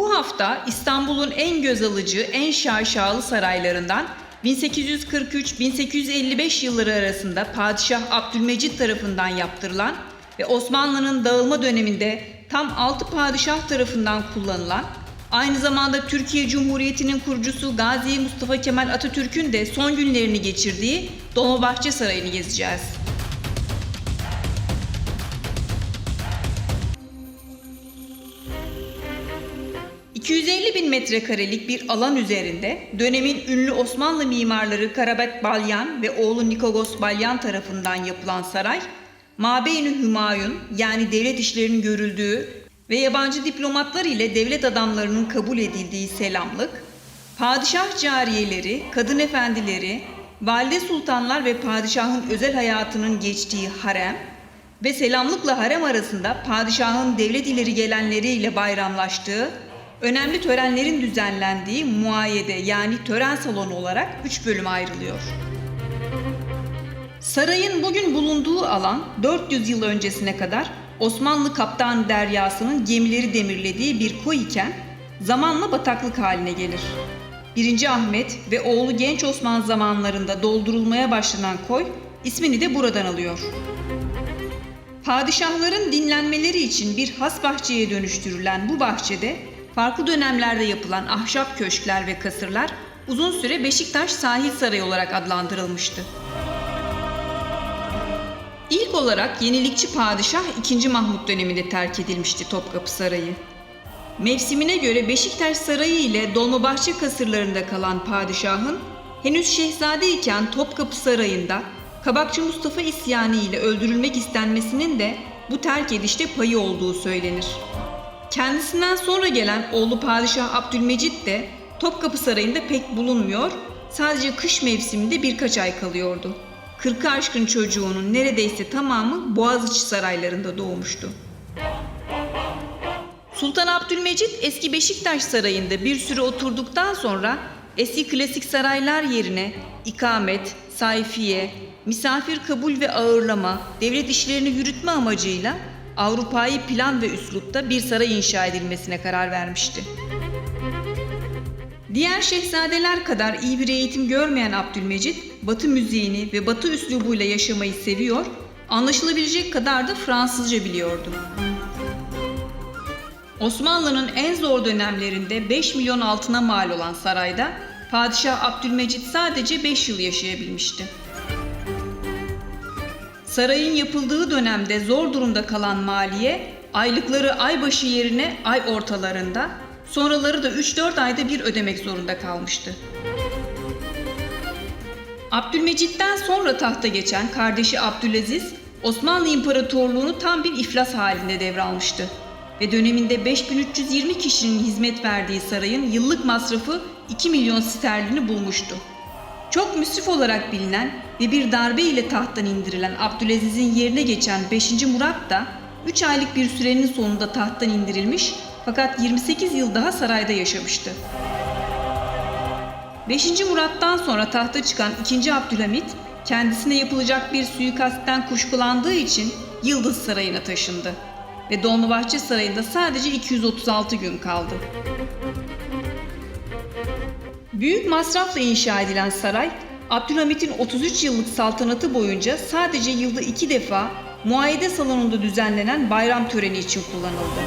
Bu hafta İstanbul'un en göz alıcı, en şaşalı saraylarından 1843-1855 yılları arasında Padişah Abdülmecit tarafından yaptırılan ve Osmanlı'nın dağılma döneminde tam 6 padişah tarafından kullanılan, aynı zamanda Türkiye Cumhuriyeti'nin kurucusu Gazi Mustafa Kemal Atatürk'ün de son günlerini geçirdiği Dolmabahçe Sarayı'nı gezeceğiz. ...250 bin metrekarelik bir alan üzerinde dönemin ünlü Osmanlı mimarları Karabet Balyan ve oğlu Nikogos Balyan tarafından yapılan saray, Mabeyni Hümayun yani devlet işlerinin görüldüğü ve yabancı diplomatlar ile devlet adamlarının kabul edildiği selamlık, padişah cariyeleri, kadın efendileri, valide sultanlar ve padişahın özel hayatının geçtiği harem ve selamlıkla harem arasında padişahın devlet ileri gelenleriyle bayramlaştığı, önemli törenlerin düzenlendiği muayede yani tören salonu olarak üç bölüme ayrılıyor. Sarayın bugün bulunduğu alan 400 yıl öncesine kadar Osmanlı Kaptan Deryası'nın gemileri demirlediği bir koy iken zamanla bataklık haline gelir. 1. Ahmet ve oğlu Genç Osman zamanlarında doldurulmaya başlanan koy ismini de buradan alıyor. Padişahların dinlenmeleri için bir has bahçeye dönüştürülen bu bahçede farklı dönemlerde yapılan ahşap köşkler ve kasırlar uzun süre Beşiktaş Sahil Sarayı olarak adlandırılmıştı. İlk olarak yenilikçi padişah 2. Mahmut döneminde terk edilmişti Topkapı Sarayı. Mevsimine göre Beşiktaş Sarayı ile Dolmabahçe kasırlarında kalan padişahın henüz şehzade iken Topkapı Sarayı'nda Kabakçı Mustafa isyanı ile öldürülmek istenmesinin de bu terk edişte payı olduğu söylenir. Kendisinden sonra gelen oğlu Padişah Abdülmecit de Topkapı Sarayı'nda pek bulunmuyor, sadece kış mevsiminde birkaç ay kalıyordu. Kırkı aşkın çocuğunun neredeyse tamamı Boğaziçi saraylarında doğmuştu. Sultan Abdülmecit eski Beşiktaş Sarayı'nda bir süre oturduktan sonra eski klasik saraylar yerine ikamet, sayfiye, misafir kabul ve ağırlama, devlet işlerini yürütme amacıyla Avrupa'yı plan ve üslupta bir saray inşa edilmesine karar vermişti. Diğer şehzadeler kadar iyi bir eğitim görmeyen Abdülmecit, Batı müziğini ve Batı üslubuyla yaşamayı seviyor, anlaşılabilecek kadar da Fransızca biliyordu. Osmanlı'nın en zor dönemlerinde 5 milyon altına mal olan sarayda Padişah Abdülmecit sadece 5 yıl yaşayabilmişti. Sarayın yapıldığı dönemde zor durumda kalan maliye aylıkları aybaşı yerine ay ortalarında, sonraları da 3-4 ayda bir ödemek zorunda kalmıştı. Abdülmecit'ten sonra tahta geçen kardeşi Abdülaziz, Osmanlı İmparatorluğunu tam bir iflas halinde devralmıştı ve döneminde 5320 kişinin hizmet verdiği sarayın yıllık masrafı 2 milyon sterlini bulmuştu. Çok müsrif olarak bilinen ve bir darbe ile tahttan indirilen Abdülaziz'in yerine geçen 5. Murat da 3 aylık bir sürenin sonunda tahttan indirilmiş fakat 28 yıl daha sarayda yaşamıştı. 5. Murat'tan sonra tahta çıkan 2. Abdülhamit kendisine yapılacak bir suikastten kuşkulandığı için Yıldız Sarayı'na taşındı ve Dolmabahçe Sarayı'nda sadece 236 gün kaldı. Büyük masrafla inşa edilen saray, Abdülhamit'in 33 yıllık saltanatı boyunca sadece yılda iki defa muayede salonunda düzenlenen bayram töreni için kullanıldı.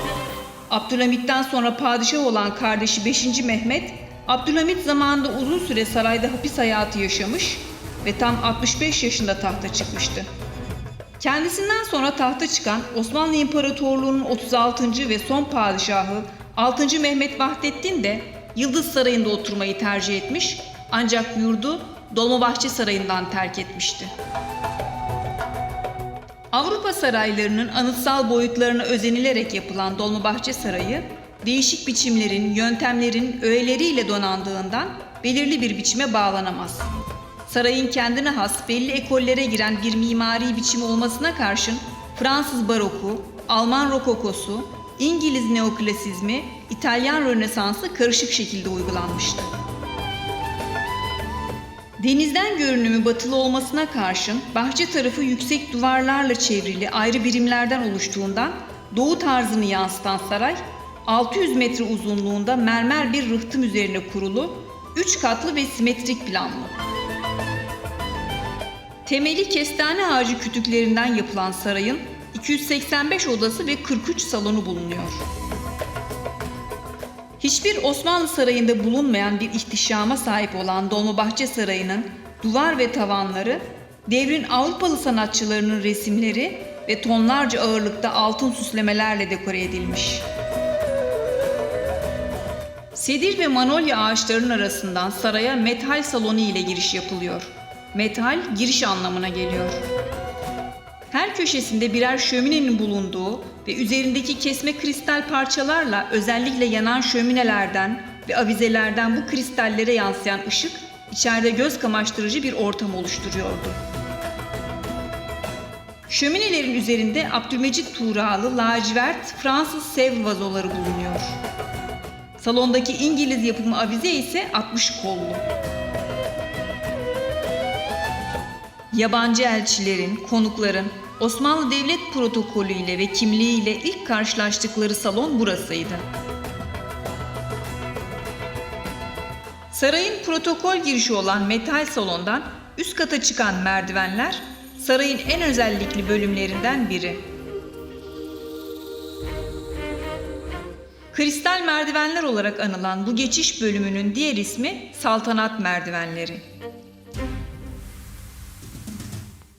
Abdülhamit'ten sonra padişah olan kardeşi 5. Mehmet, Abdülhamit zamanında uzun süre sarayda hapis hayatı yaşamış ve tam 65 yaşında tahta çıkmıştı. Kendisinden sonra tahta çıkan Osmanlı İmparatorluğu'nun 36. ve son padişahı 6. Mehmet Vahdettin de Yıldız Sarayı'nda oturmayı tercih etmiş ancak yurdu Dolmabahçe Sarayı'ndan terk etmişti. Avrupa saraylarının anıtsal boyutlarına özenilerek yapılan Dolmabahçe Sarayı, değişik biçimlerin, yöntemlerin öğeleriyle donandığından belirli bir biçime bağlanamaz. Sarayın kendine has belli ekollere giren bir mimari biçimi olmasına karşın Fransız baroku, Alman rokokosu, İngiliz neoklasizmi, İtalyan rönesansı karışık şekilde uygulanmıştı. Denizden görünümü batılı olmasına karşın bahçe tarafı yüksek duvarlarla çevrili ayrı birimlerden oluştuğundan doğu tarzını yansıtan saray, 600 metre uzunluğunda mermer bir rıhtım üzerine kurulu, 3 katlı ve simetrik planlı. Temeli kestane ağacı kütüklerinden yapılan sarayın 285 odası ve 43 salonu bulunuyor. Hiçbir Osmanlı sarayında bulunmayan bir ihtişama sahip olan Dolmabahçe Sarayı'nın duvar ve tavanları, devrin Avrupalı sanatçılarının resimleri ve tonlarca ağırlıkta altın süslemelerle dekore edilmiş. Sedir ve manolya ağaçlarının arasından saraya metal salonu ile giriş yapılıyor. Metal giriş anlamına geliyor. Her köşesinde birer şöminenin bulunduğu ve üzerindeki kesme kristal parçalarla özellikle yanan şöminelerden ve avizelerden bu kristallere yansıyan ışık içeride göz kamaştırıcı bir ortam oluşturuyordu. Şöminelerin üzerinde Abdülmecit Tuğralı lacivert Fransız sev vazoları bulunuyor. Salondaki İngiliz yapımı avize ise 60 kollu. Yabancı elçilerin, konukların Osmanlı Devlet Protokolü ile ve kimliğiyle ilk karşılaştıkları salon burasıydı. Sarayın protokol girişi olan metal salondan üst kata çıkan merdivenler sarayın en özellikli bölümlerinden biri. Kristal merdivenler olarak anılan bu geçiş bölümünün diğer ismi saltanat merdivenleri.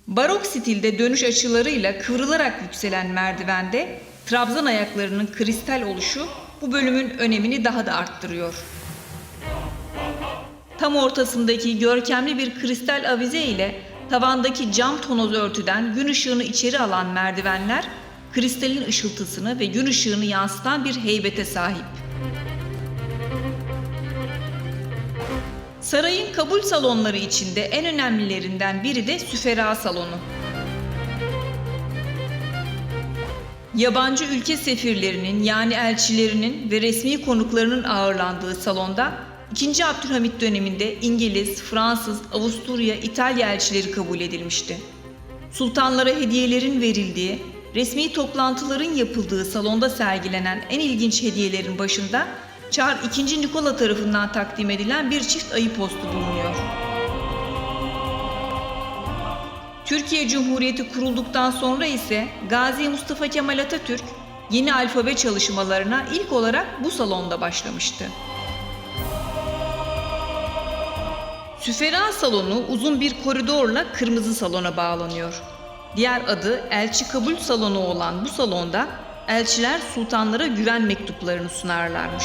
Barok stilde dönüş açılarıyla kıvrılarak yükselen merdivende trabzan ayaklarının kristal oluşu bu bölümün önemini daha da arttırıyor. Tam ortasındaki görkemli bir kristal avize ile tavandaki cam tonoz örtüden gün ışığını içeri alan merdivenler kristalin ışıltısını ve gün ışığını yansıtan bir heybete sahip. Sarayın kabul salonları içinde en önemlilerinden biri de süfera salonu. Yabancı ülke sefirlerinin yani elçilerinin ve resmi konuklarının ağırlandığı salonda 2. Abdülhamit döneminde İngiliz, Fransız, Avusturya, İtalya elçileri kabul edilmişti. Sultanlara hediyelerin verildiği, resmi toplantıların yapıldığı salonda sergilenen en ilginç hediyelerin başında Çar II. Nikola tarafından takdim edilen bir çift ayı postu bulunuyor. Türkiye Cumhuriyeti kurulduktan sonra ise Gazi Mustafa Kemal Atatürk yeni alfabe çalışmalarına ilk olarak bu salonda başlamıştı. Süfera salonu uzun bir koridorla kırmızı salona bağlanıyor. Diğer adı elçi kabul salonu olan bu salonda elçiler sultanlara güven mektuplarını sunarlarmış.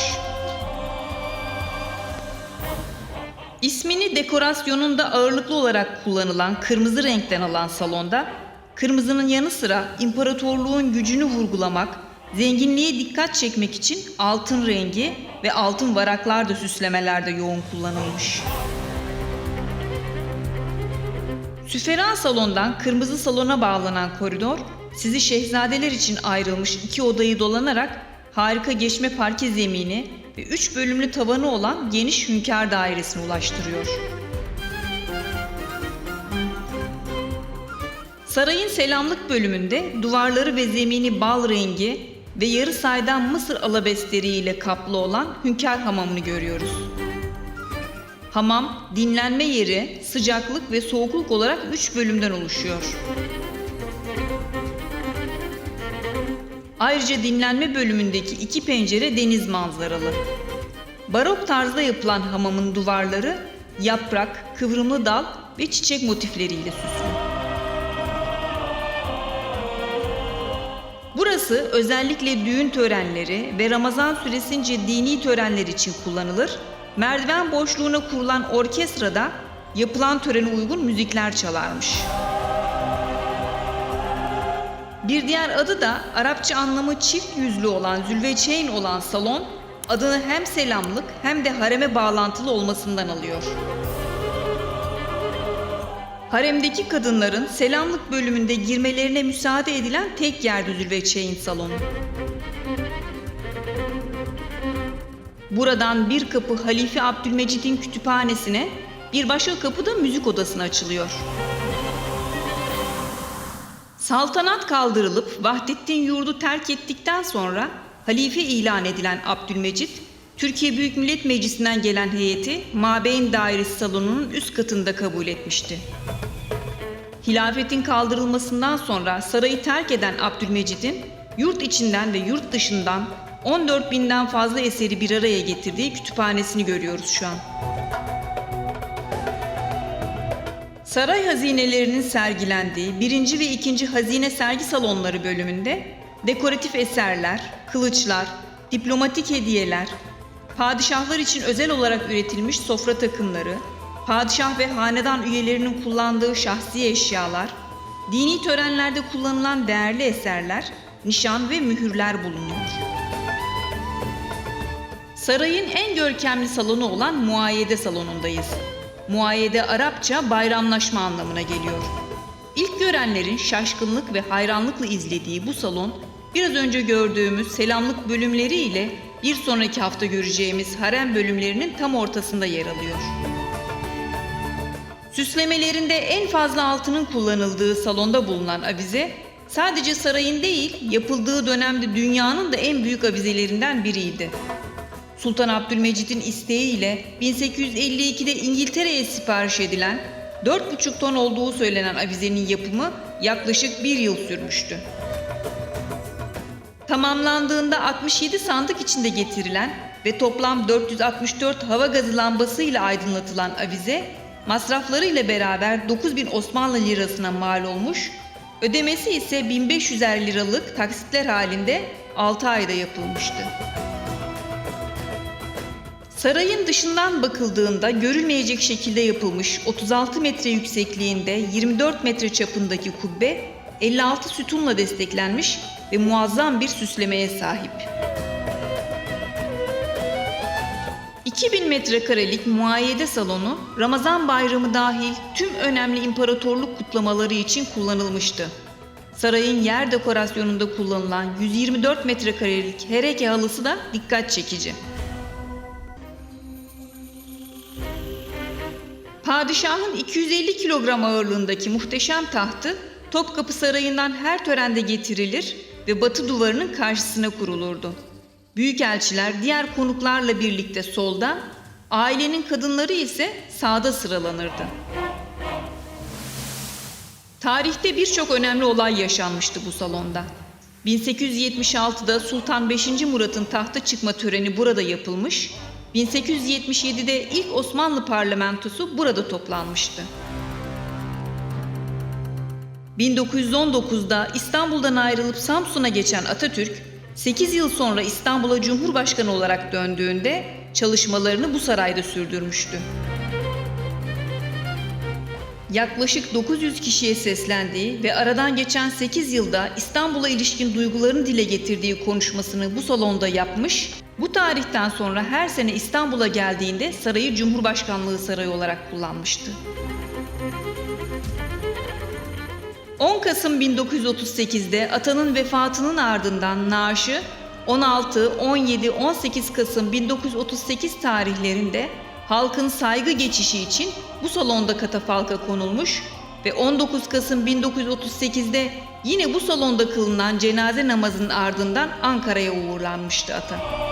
İsmini dekorasyonunda ağırlıklı olarak kullanılan kırmızı renkten alan salonda, kırmızının yanı sıra imparatorluğun gücünü vurgulamak, zenginliğe dikkat çekmek için altın rengi ve altın varaklar da süslemelerde yoğun kullanılmış. Süfera salondan kırmızı salona bağlanan koridor, sizi şehzadeler için ayrılmış iki odayı dolanarak harika geçme parke zemini ve üç bölümlü tavanı olan geniş hünkâr dairesine ulaştırıyor. Sarayın selamlık bölümünde duvarları ve zemini bal rengi ve yarı saydam Mısır alabestleriyle kaplı olan hünkâr hamamını görüyoruz. Hamam, dinlenme yeri, sıcaklık ve soğukluk olarak üç bölümden oluşuyor. Ayrıca dinlenme bölümündeki iki pencere deniz manzaralı. Barok tarzda yapılan hamamın duvarları yaprak, kıvrımlı dal ve çiçek motifleriyle süslü. Burası özellikle düğün törenleri ve Ramazan süresince dini törenler için kullanılır. Merdiven boşluğuna kurulan orkestrada yapılan törene uygun müzikler çalarmış. Bir diğer adı da Arapça anlamı çift yüzlü olan zülveçeyn olan salon, adını hem selamlık hem de hareme bağlantılı olmasından alıyor. Haremdeki kadınların selamlık bölümünde girmelerine müsaade edilen tek yerde zülveçeyn salonu. Buradan bir kapı Halife Abdülmecid'in kütüphanesine, bir başka kapı da müzik odasına açılıyor. Saltanat kaldırılıp Vahdettin yurdu terk ettikten sonra halife ilan edilen Abdülmecit, Türkiye Büyük Millet Meclisi'nden gelen heyeti Mabeyn Dairesi salonunun üst katında kabul etmişti. Hilafetin kaldırılmasından sonra sarayı terk eden Abdülmecid'in yurt içinden ve yurt dışından 14 binden fazla eseri bir araya getirdiği kütüphanesini görüyoruz şu an. Saray hazinelerinin sergilendiği 1. ve 2. hazine sergi salonları bölümünde dekoratif eserler, kılıçlar, diplomatik hediyeler, padişahlar için özel olarak üretilmiş sofra takımları, padişah ve hanedan üyelerinin kullandığı şahsi eşyalar, dini törenlerde kullanılan değerli eserler, nişan ve mühürler bulunuyor. Sarayın en görkemli salonu olan muayyede salonundayız. Muayyede Arapça bayramlaşma anlamına geliyor. İlk görenlerin şaşkınlık ve hayranlıkla izlediği bu salon, biraz önce gördüğümüz selamlık bölümleri ile bir sonraki hafta göreceğimiz harem bölümlerinin tam ortasında yer alıyor. Süslemelerinde en fazla altının kullanıldığı salonda bulunan avize, sadece sarayın değil, yapıldığı dönemde dünyanın da en büyük avizelerinden biriydi. Sultan Abdülmecid'in isteğiyle 1852'de İngiltere'ye sipariş edilen 4,5 ton olduğu söylenen avizenin yapımı yaklaşık bir yıl sürmüştü. Tamamlandığında 67 sandık içinde getirilen ve toplam 464 hava gazı lambasıyla aydınlatılan avize, masraflarıyla beraber 9000 Osmanlı lirasına mal olmuş, ödemesi ise 1500'er liralık taksitler halinde 6 ayda yapılmıştı. Sarayın dışından bakıldığında görülmeyecek şekilde yapılmış 36 metre yüksekliğinde 24 metre çapındaki kubbe 56 sütunla desteklenmiş ve muazzam bir süslemeye sahip. 2000 metrekarelik muayyede salonu Ramazan bayramı dahil tüm önemli imparatorluk kutlamaları için kullanılmıştı. Sarayın yer dekorasyonunda kullanılan 124 metrekarelik hereke halısı da dikkat çekici. Padişahın 250 kilogram ağırlığındaki muhteşem tahtı Topkapı Sarayı'ndan her törende getirilir ve batı duvarının karşısına kurulurdu. Büyükelçiler diğer konuklarla birlikte solda, ailenin kadınları ise sağda sıralanırdı. Tarihte birçok önemli olay yaşanmıştı bu salonda. 1876'da Sultan 5. Murat'ın tahta çıkma töreni burada yapılmış, 1877'de ilk Osmanlı parlamentosu burada toplanmıştı. 1919'da İstanbul'dan ayrılıp Samsun'a geçen Atatürk, 8 yıl sonra İstanbul'a Cumhurbaşkanı olarak döndüğünde çalışmalarını bu sarayda sürdürmüştü. Yaklaşık 900 kişiye seslendiği ve aradan geçen 8 yılda İstanbul'a ilişkin duygularını dile getirdiği konuşmasını bu salonda yapmış, bu tarihten sonra her sene İstanbul'a geldiğinde sarayı Cumhurbaşkanlığı Sarayı olarak kullanmıştı. 10 Kasım 1938'de atanın vefatının ardından naaşı 16, 17, 18 Kasım 1938 tarihlerinde halkın saygı geçişi için bu salonda katafalka konulmuş ve 19 Kasım 1938'de yine bu salonda kılınan cenaze namazının ardından Ankara'ya uğurlanmıştı ata.